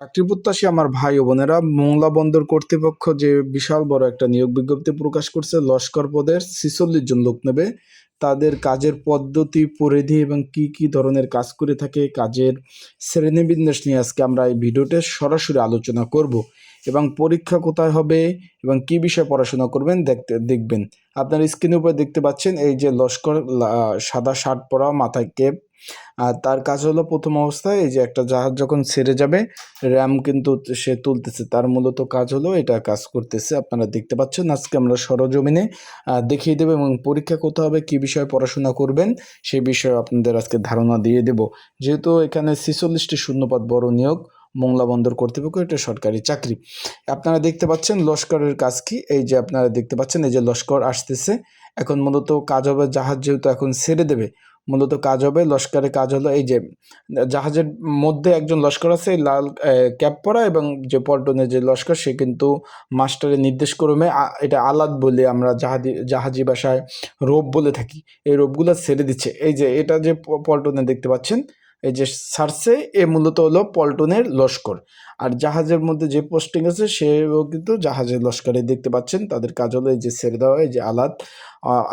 চাকরি প্রত্যাশী আমার ভাই ও বোনেরা, মোংলা বন্দর কর্তৃপক্ষ যে বিশাল বড় একটা নিয়োগ বিজ্ঞপ্তি প্রকাশ করছে, লস্কর পদের ছিচল্লিশ জন লোক নেবে। তাদের কাজের পদ্ধতি, পরিধি এবং কি কি ধরনের কাজ করে থাকে, কাজের শ্রেণীবিন্যাস নিয়ে আজকে আমরা এই ভিডিওতে সরাসরি আলোচনা করব। এবং পরীক্ষা কোথায় হবে এবং কি বিষয়ে পড়াশোনা করবেন দেখতে, দেখবেন। আপনার স্ক্রিনের উপরে দেখতে পাচ্ছেন এই যে লস্কর সাদা শার্ট পরা, মাথায় কেপ আর তার কাজ হলো প্রথম অবস্থায় এই যে একটা জাহাজ যখন ছেড়ে যাবে র্যাম কিন্তু সে তুলতেছে। তার মূলত কাজ হলো এটা কাজ করতেছে। আপনারা দেখতে পাচ্ছেন আজকে আমরা সরজমিনে দেখিয়ে দেবো এবং পরীক্ষা কোথাও হবে, কী বিষয়ে পড়াশোনা করবেন, সেই বিষয়ে আপনাদের আজকে ধারণা দিয়ে দেব। যেহেতু এখানে ছেচল্লিশটি শূন্যপাত বড় নিয়োগ মোংলা বন্দর কর্তৃপক্ষ, এটা সরকারি চাকরি। আপনারা দেখতে পাচ্ছেন লস্করের কাজ কি? এই যে আপনারা দেখতে পাচ্ছেন, এই যে লস্কর আসতেছে। এখন মূলত কাজ হবে, জাহাজ যেহেতু এখন ছেড়ে দেবে, মূলত কাজ হবে, লস্করের কাজ হলো এই যে, জাহাজের মধ্যে একজন লস্কর আছে লাল ক্যাপ পরা এবং যে পল্টনের যে লস্কর, সে কিন্তু মাস্টারের নির্দেশ ক্রমে এটা আলাদ বলে আমরা জাহাজি জাহাজি ভাষায় রোপ বলে থাকি। এই রোপগুলো ছেড়ে দিচ্ছে। এই যে, এটা যে পল্টনে দেখতে পাচ্ছেন এই যে সার্সে এ মূলত হলো পল্টনের লস্কর। আর জাহাজের মধ্যে যে পোস্টিং আছে, সেও কিন্তু জাহাজের লস্করে দেখতে পাচ্ছেন। তাদের কাজ হলো এই যে ছেড়ে দেওয়া, এই যে আলাদ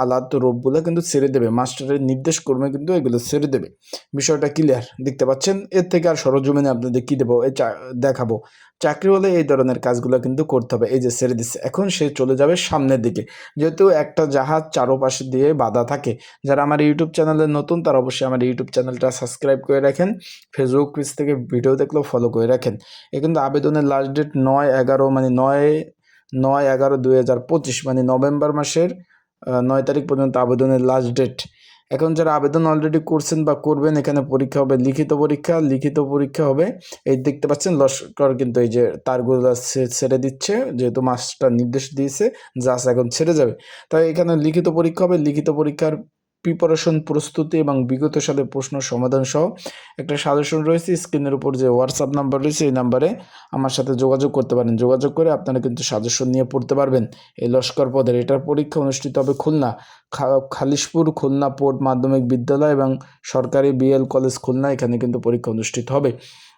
আলাদ রোপগুলো কিন্তু ছেড়ে দেবে। মাস্টারের নির্দেশ কর্মে কিন্তু এগুলো ছেড়ে দেবে। বিষয়টা ক্লিয়ার দেখতে পাচ্ছেন? এর থেকে আর সরজমিনে আপনাদের কী দেবো? এই দেখাবো। চাকরি হলে এই ধরনের কাজগুলো কিন্তু করতে হবে। এই যে ছেড়ে দিচ্ছে। এখন সে চলে যাবে সামনের দিকে। যেহেতু একটা জাহাজ চারোপাশে দিয়ে বাধা থাকে, যারা আমার ইউটিউব চ্যানেলে নতুন, তারা অবশ্যই আমার ইউটিউব চ্যানেলটা সাবস্ক্রাইব করে রাখেন। ফেসবুক পেজ থেকে ভিডিও দেখলেও ফলো করে রাখেন। এ কিন্তু আবেদনের লাস্ট ডেট নয় এগারো মানে নয় নয় এগারো দুই হাজার পঁচিশ মানে নভেম্বর মাসের নয় তারিখ পর্যন্ত আবেদনের লাস্ট ডেট এখন যারা আবেদন অলরেডি করছেন বা করবেন, এখানে পরীক্ষা হবে লিখিত পরীক্ষা লিখিত পরীক্ষা হবে। এই দেখতে পাচ্ছেন, লস্কর কিন্তু এই যে তারগুলো ছেড়ে দিচ্ছে, যেহেতু মাস্টার নির্দেশ দিয়েছে জাস এখন ছেড়ে যাবে। তাই এখানে লিখিত পরীক্ষা হবে, লিখিত পরীক্ষার প্রিপারেশন প্রস্তুতি এবং বিগত সালে প্রশ্ন সমাধান সহ একটা সাজেশন রয়েছে। স্ক্রিনের উপর যে হোয়াটসঅ্যাপ নাম্বার রয়েছে, এই নাম্বারে আমার সাথে যোগাযোগ করতে পারেন। যোগাযোগ করে আপনারা কিন্তু সাজেশন নিয়ে পড়তে পারবেন। এই লস্কর পদের, এটার পরীক্ষা অনুষ্ঠিত হবে খুলনা। খালিশপুর খুলনা পোর্ট মাধ্যমিক বিদ্যালয় এবং সরকারি বিএল কলেজ খুলনা, এখানে কিন্তু পরীক্ষা অনুষ্ঠিত হবে।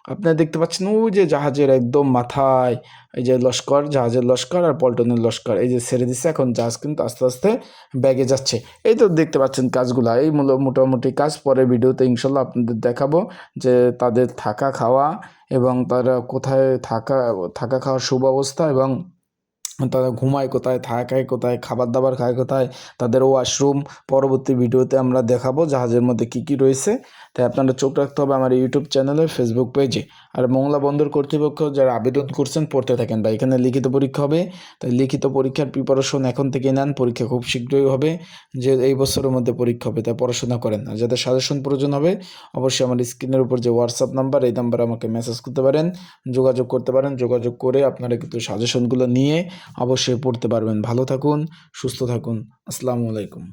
আপনারা দেখতে পাচ্ছেন, ওই যে জাহাজের একদম মাথায়, এই যে লস্কর, জাহাজের লস্কর আর পল্টনের লস্কর, এই যে ছেড়ে দিচ্ছে এখন জাহাজ কিন্তু আস্তে আস্তে ব্যাগে যাচ্ছে। এই তো দেখতে পাচ্ছেন কাজগুলা, এই মূল- মোটামুটি কাজ পরে ভিডিওতে ইনশাল্লাহ আপনাদের দেখাবো যে তাদের থাকা খাওয়া এবং তারা কোথায় থাকা থাকা খাওয়ার সুব্যবস্থা এবং তারা ঘুমায় কোথায় থাকায় কোথায় খাবার দাবার খায় কোথায়, তাদের ওয়াশরুম পরবর্তী ভিডিওতে আমরা দেখাবো জাহাজের মধ্যে কি কি রয়েছে। তাই আপনারা চোখ রাখতে হবে আমার ইউটিউব চ্যানেলে ফেসবুক পেজে আর মংলা বন্দর কর্তৃপক্ষ যারা আবেদন করছেন, পড়তে থাকেন বা এখানে লিখিত পরীক্ষা হবে, তাই লিখিত পরীক্ষার প্রিপারেশন এখন থেকে নেন, পরীক্ষা খুব শীঘ্রই হবে, যে এই বছরের মধ্যে পরীক্ষা হবে, তাই পড়াশোনা করেন। আর যাদের সাজেশন প্রয়োজন হবে, অবশ্যই আমার স্ক্রিনের উপর যে হোয়াটসঅ্যাপ নাম্বার এই নাম্বারে আমাকে মেসেজ করতে পারেন, যোগাযোগ করতে পারেন, যোগাযোগ করে আপনারা কিন্তু সাজেশনগুলো নিয়ে অবশ্যই পড়তে পারবেন। ভালো থাকুন সুস্থ থাকুন। আসসালামু আলাইকুম।